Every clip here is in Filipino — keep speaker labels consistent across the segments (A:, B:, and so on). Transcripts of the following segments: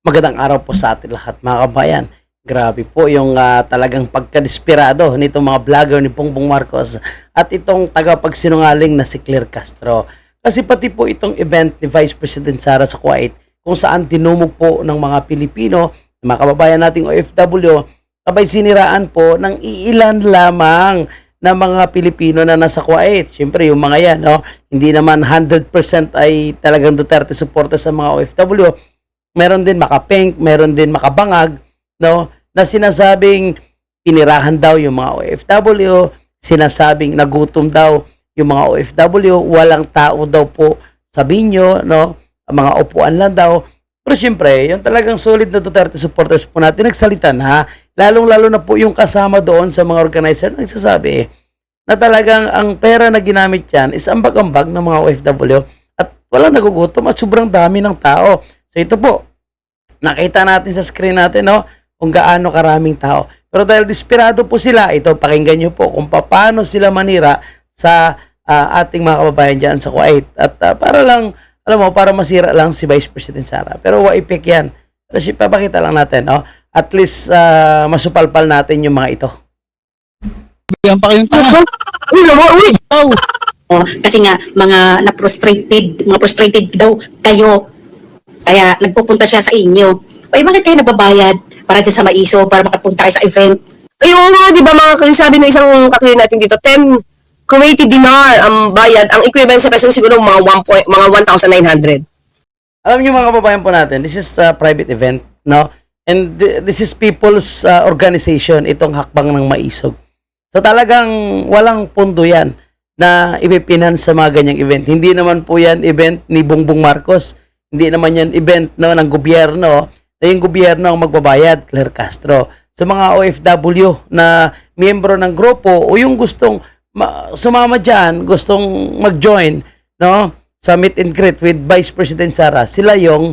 A: Magandang araw po sa atin lahat mga kabayan. Grabe po yung ah, talagang pagkadesperado nitong mga vlogger ni Bongbong Marcos at itong tagapagsinungaling na si Claire Castro. Kasi pati po itong event ni Vice President Sara sa Kuwait kung saan tinumog po ng mga Pilipino, mga kababayan nating OFW, abay siniraan po ng iilan lamang na mga Pilipino na nasa Kuwait. Siyempre, yung mga yan, no? hindi naman 100% ay talagang Duterte supporter sa mga OFW. Meron din makapink, meron din makabangag, no? na sinasabing pinirahan daw yung mga OFW, sinasabing nagutom daw yung mga OFW, walang tao daw po sa binyo, no? mga upuan lang daw. Pero siyempre, yung talagang solid na Duterte supporters po natin, nagsalita na, lalong-lalo na po yung kasama doon sa mga organizer, nagsasabi na talagang ang pera na ginamit yan is ambag-ambag ng mga OFW at walang nagugutom at sobrang dami ng tao. So ito po, nakita natin sa screen natin, no? kung gaano karaming tao. Pero dahil desperado po sila, ito pakinggan nyo po kung paano sila manira sa ah, ating mga kababayan dyan sa Kuwait. At ah, para lang, alam mo, para masira lang si Vice President Sara. Pero waipik yan. Pero si papakita lang natin, no? At least ah, masupalpal natin yung mga ito.
B: Bigyan pa kayong tanga.
C: Uy, uy, uy.
B: Oh,
C: Oh, kasi nga mga na-frustrated, mga frustrated daw kayo. Kaya nagpupunta siya sa inyo. Ay, bakit kayo nababayad para dyan sa maiso, para makapunta kayo sa event?
D: Ay, oo nga, di ba mga kayo sabi ng isang kakuya natin dito, 10 Kuwaiti dinar ang bayad. Ang equivalent sa peso siguro mga 1 point, mga 1,900.
A: Alam niyo mga kababayan po natin, this is a private event, no? And th- this is people's uh, organization, itong hakbang ng maisog. So talagang walang pundo yan na ipipinan sa mga ganyang event. Hindi naman po yan event ni Bongbong Marcos. Hindi naman yan event no, ng gobyerno na yung gobyerno ang magbabayad, Claire Castro. Sa mga OFW na miyembro ng grupo o yung gustong ma- sumama dyan, gustong mag-join, no? sa meet and greet with Vice President Sara, sila yung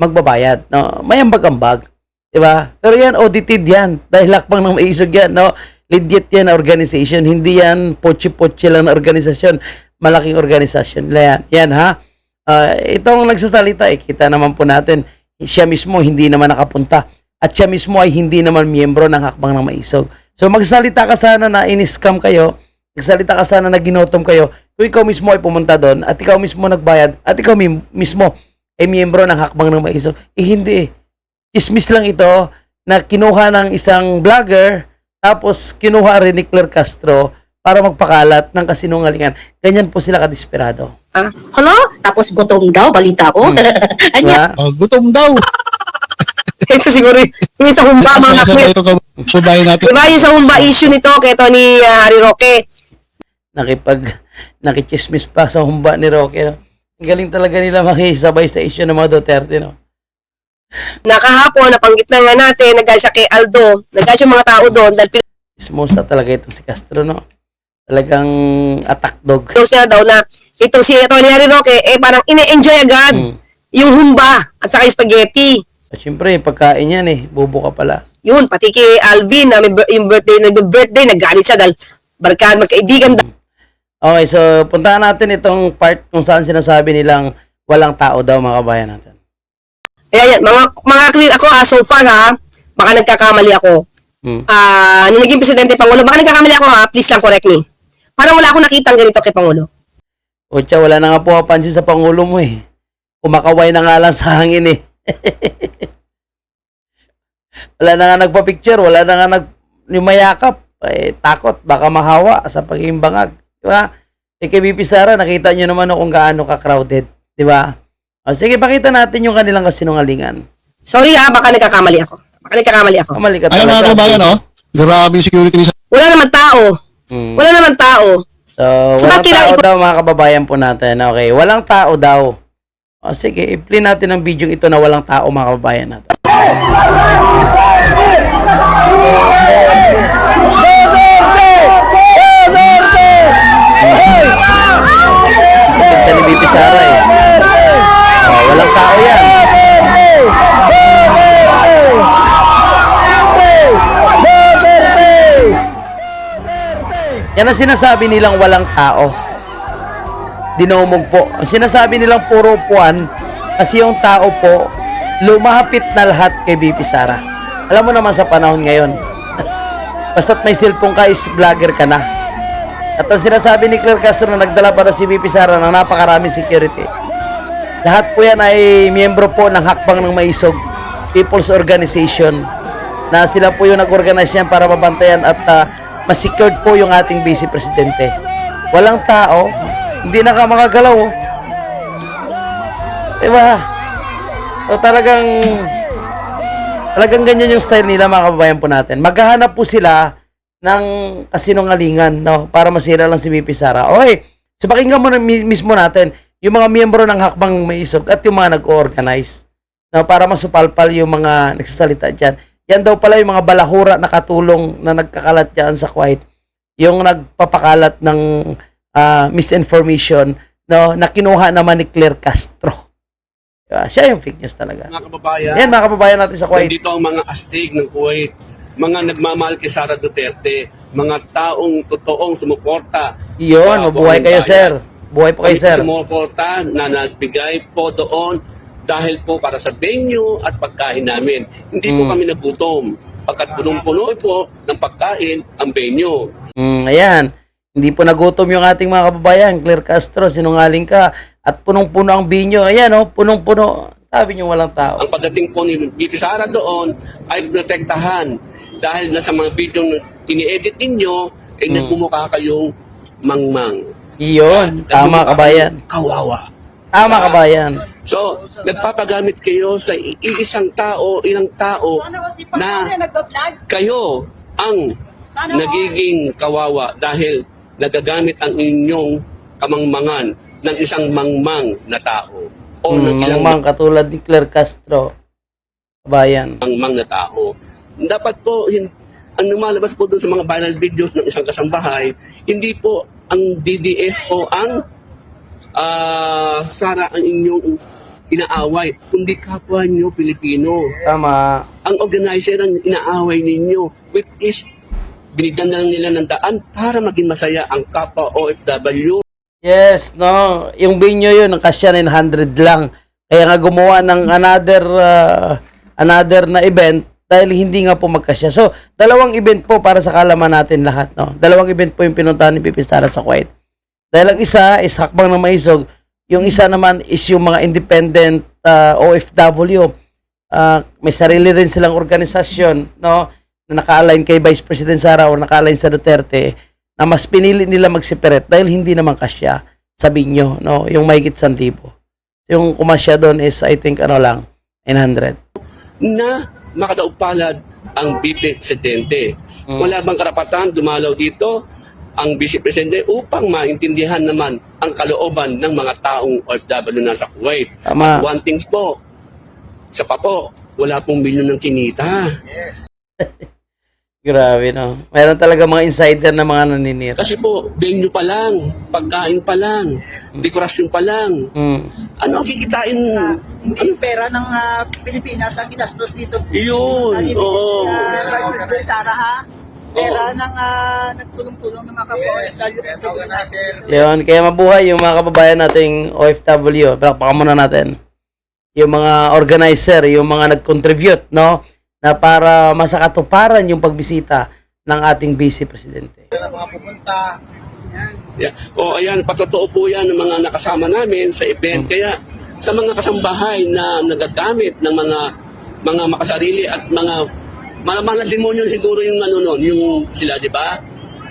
A: magbabayad. No? May ambag-ambag. Di ba? Pero yan, audited yan. Dahil lakbang ng maisog yan. No? Legit yan organization. Hindi yan pochi-pochi lang na organisasyon. Malaking organisasyon. Yan, yan ha? Ah, itong nagsasalita, eh, kita naman po natin, siya mismo hindi naman nakapunta. At siya mismo ay hindi naman miyembro ng hakbang ng maisog. So magsalita ka sana na in-scam kayo, magsalita ka sana na ginotom kayo, kung ikaw mismo ay pumunta doon at ikaw mismo nagbayad at ikaw mi- mismo ay miyembro ng hakbang ng maisog, eh hindi. Chismis lang ito na kinuha ng isang vlogger tapos kinuha rin ni Claire Castro para magpakalat ng kasinungalingan. Ganyan po sila kadesperado.
C: Ah, hala? Tapos gutom daw, balita ko. Anya,
A: Diba?
B: oh, gutom daw.
D: Ito siguro yung sa humba, mga
B: ito kababayan natin.
D: Diba yung sa humba issue nito kay Tony uh, Harry Roque?
A: Nakipag, nakichismis pa sa humba ni Roque. No? Ang galing talaga nila makisabay sa issue ng mga Duterte. No?
D: Nakahapon, napanggit na nga natin, nagaya siya kay Aldo, nagaya siya mga tao doon dahil
A: Ismosa talaga itong si Castro. No? Talagang attack dog.
D: pinost niya daw na itong si Tony Harry Roque, eh parang ine-enjoy agad
A: Mm.
D: yung humba at saka yung spaghetti.
A: At syempre, pagkain yan eh. Bubo ka pala.
D: Yun, pati kay Alvin, na may yung birthday, nag-birthday, naggalit siya dahil barkad, magkaibigan
A: Okay, so puntahan natin itong part kung saan sinasabi nilang walang tao daw mga kabayan natin.
D: Ayan, yan. Mga, mga clear ako ha, so far ha, baka nagkakamali ako.
A: Mm.
D: Ah, nung naging presidente Pangulo, baka nagkakamali ako ha, please lang correct me. Parang wala akong nakita ganito kay Pangulo.
A: O tiya, wala na nga po kapansin sa Pangulo mo eh. Kumakaway na nga lang sa hangin eh. wala na nga nagpa-picture, wala na nga nag yumayakap. Eh, takot, baka mahawa sa pagiging bangag. Di ba? Eh, kay BP Sara, nakita nyo naman kung gaano ka-crowded. Di ba? O, sige, pakita natin yung kanilang kasinungalingan.
D: Sorry ha, baka nagkakamali ako. Baka nagkakamali ako.
A: Kamali ka
B: Ayun mga
A: talaga.
B: kababayan, oh. Grabe yung security ni
D: Wala naman tao.
A: Mm.
D: Wala naman tao.
A: So,
D: So,
A: walang tao daw mga kababayan po natin. Okay, walang tao daw. O sige, i-play natin ang video ito na walang tao mga kababayan natin. Yan ang sinasabi nilang walang tao. Dinomog po. Ang sinasabi nilang puro puwan kasi yung tao po lumapit na lahat kay BP Sara. Alam mo naman sa panahon ngayon, basta't may cellphone ka is vlogger ka na. At ang sinasabi ni Claire Castro na nagdala para si BP Sara ng napakaraming security. Lahat po yan ay miyembro po ng Hakbang ng Maisog People's Organization na sila po yung nag-organize yan para mabantayan at uh, ma-secured po yung ating Vice Presidente. Walang tao, hindi na ka makagalaw. Diba? So talagang talagang ganyan yung style nila mga kababayan po natin. Maghahanap po sila ng kasinungalingan no para masira lang si BP Sara. Okay, so pakinggan mo na mi- mismo natin yung mga miyembro ng Hakbang Maisog at yung mga nag-organize no, para masupalpal yung mga nagsasalita dyan. Yan daw pala yung mga balahura na katulong na nagkakalat dyan sa Kuwait. Yung nagpapakalat ng ah, misinformation no, na kinuha naman ni Claire Castro. Diba? Siya yung fake news talaga.
E: mga kababayan,
A: Yan mga kababayan natin sa Kuwait.
E: nandito ang mga astig ng Kuwait, mga nagmamahal kay Sara Duterte, mga taong totoong sumuporta.
A: Yun,
E: sa
A: mabuhay kayo
E: bayan.
A: sir. Buhay po kayo sir.
E: sumuporta na nagbigay po doon dahil po para sa venue at pagkain namin. Hindi po
A: Mm.
E: kami nagutom. Pagkat punong-puno po ng pagkain ang venue.
A: Mm, ayan. Hindi po nagutom yung ating mga kababayan. Claire Castro, sinungaling ka. At punong-puno ang binyo. Ayan oh, punong-puno. Sabi niyo walang tao.
E: Ang pagdating po ni BP Sara doon ay protektahan dahil nasa mga video na ini-edit ninyo ay
A: Mm.
E: nagmumukha kayong mangmang.
A: Iyon, tama kabayan.
E: Kawawa.
A: Tama kabayan.
E: So, nagpapagamit kayo sa iisang tao, ilang tao na kayo ang nagiging kawawa dahil nagagamit ang inyong kamangmangan ng isang mangmang na tao o ng
A: Mm,
E: ilang
A: Mangmang katulad ni Claire Castro. Kabayan.
E: mangmang na tao. Dapat po, ang lumalabas po doon sa mga viral videos ng isang kasambahay, hindi po ang DDS o ang ah, Sara ang inyong inaaway, kundi kapwa nyo Pilipino.
A: Tama.
E: Ang organizer ang inaaway ninyo, which is binigyan na nila ng daan para maging masaya ang kapwa OFW.
A: Yes, no. Yung binyo yun, ang kasya 900 lang. Kaya nga gumawa ng another uh, another na event dahil hindi nga po magkasya. So, dalawang event po para sa kalaman natin lahat, no. Dalawang event po yung pinuntahan ni Pipi Sara sa Kuwait. Dahil ang isa is Hakbang ng Maisog, yung isa naman is yung mga independent uh, OFW. Uh, may sarili rin silang organisasyon, no, na naka-align kay Vice President Sara o naka-align sa Duterte na mas pinili nila magsiperate dahil hindi naman kasya sa binyo, no? Yung mahigit 1,000. Yung kumasya doon is, I think, ano lang, 900.
E: na makadaupalad ang BP Presidente.
A: Mm.
E: Wala bang karapatan dumalaw dito ang Vice Presidente upang maintindihan naman ang kalooban ng mga taong OFW na sa Kuwait.
A: Tama.
E: One things po, sa pa po, wala pong milyon ng kinita.
A: Grabe, no? Meron talaga mga insider na mga naninira.
E: Kasi po, venue pa lang, pagkain pa lang, dekorasyon pa lang.
A: Mm.
E: Ano ang kikitain? Ano?
F: Yung pera ng ah, Pilipinas ang ginastos dito.
E: Yun, oo.
F: ah, Vice President Sara ha? Pera ng uh, nagtulong-tulong ng mga kapwa Pilipinas.
A: Yun, kaya mabuhay yung mga kababayan nating OFW. Palakpakan muna natin. Yung mga organizer, yung mga nag-contribute, no? Na para masakatuparan yung pagbisita ng ating Vice Presidente.
E: Yeah. O ayan, patotoo po yan ng mga nakasama namin sa event. Kaya sa mga kasambahay na nagagamit ng mga mga makasarili at mga mga, mga demonyo siguro yung ano nun, yung sila, di ba?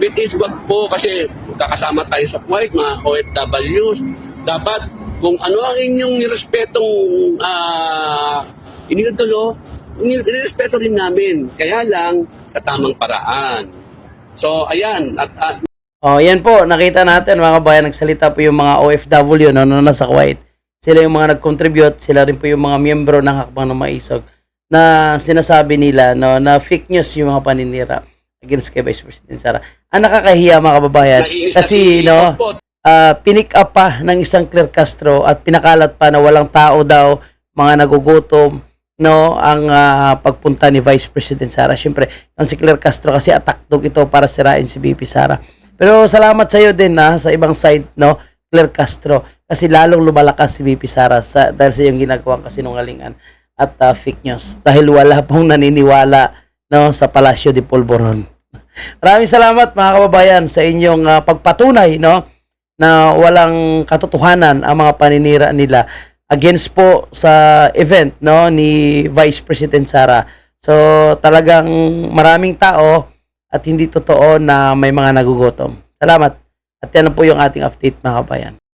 E: But is wag po kasi kakasama tayo sa Kuwait, mga OFWs. Dapat kung ano ang inyong nirespetong uh, ininutulo, nirespeto rin namin. Kaya lang sa tamang paraan. So, ayan. At, at
A: Oh, yan po, nakita natin mga kabayan, nagsalita po yung mga OFW no, na nasa Kuwait. Sila yung mga nag-contribute, sila rin po yung mga miyembro ng Hakbang ng Maisog na sinasabi nila no, na fake news yung mga paninira against kay Vice President Sara. Ang nakakahiya mga kababayan kasi
E: si
A: no,
E: Opo,
A: ah pinick up pa ng isang Claire Castro at pinakalat pa na walang tao daw, mga nagugutom, no, ang ah, pagpunta ni Vice President Sara. Siyempre, ang si Claire Castro kasi attack dog ito para sirain si BP Sara. Pero salamat sa iyo din na sa ibang side, no, Claire Castro, kasi lalong lumalakas si BP Sara sa, dahil sa iyong ginagawang kasinungalingan. At ah, fake news dahil wala pong naniniwala no sa Palacio de Polvoron. Maraming salamat mga kababayan sa inyong ah, pagpatunay no na walang katotohanan ang mga paninira nila against po sa event no ni Vice President Sara. So talagang maraming tao at hindi totoo na may mga nagugutom. Salamat. At yan po yung ating update mga kabayan.